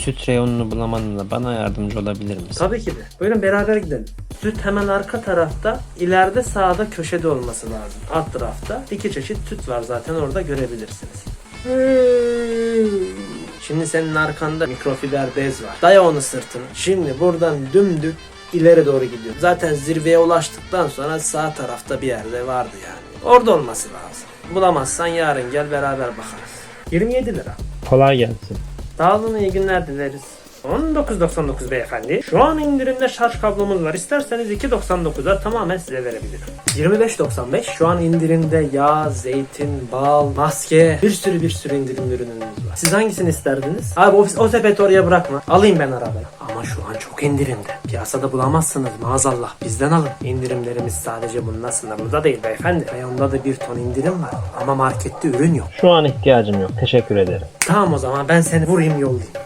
Süt reyonunu bulamadığında bana yardımcı olabilir misin? Tabii ki de. Buyurun beraber gidelim. Süt hemen arka tarafta, ileride sağda köşede olması lazım. Alt tarafta iki çeşit süt var zaten orada görebilirsiniz. Şimdi senin arkanda mikrofiber bez var. Daya onu sırtını. Şimdi buradan dümdük ileri doğru gidiyor. Zaten zirveye ulaştıktan sonra sağ tarafta bir yerde vardı yani. Orada olması lazım. Bulamazsan yarın gel beraber bakarız. 27 lira. Kolay gelsin. Sağ olun iyi günler dileriz. 19.99 beyefendi. Şu an indirimde şarj kablomuz var. İsterseniz 2.99'a tamamen size verebilirim. 25.95 şu an indirimde yağ, zeytin, bal, maske bir sürü bir sürü indirim ürünümüz var. Siz hangisini isterdiniz? Abi o, o sepeti oraya bırakma. Alayım ben arabaya. Ama şu an çok indirimde. Piyasada bulamazsınız maazallah. Bizden alın. İndirimlerimiz sadece bununla sınırlı da değil beyefendi. Reyonda da bir ton indirim var. Ama markette ürün yok. Şu an ihtiyacım yok. Teşekkür ederim. Tamam o zaman ben seni vurayım yollayayım.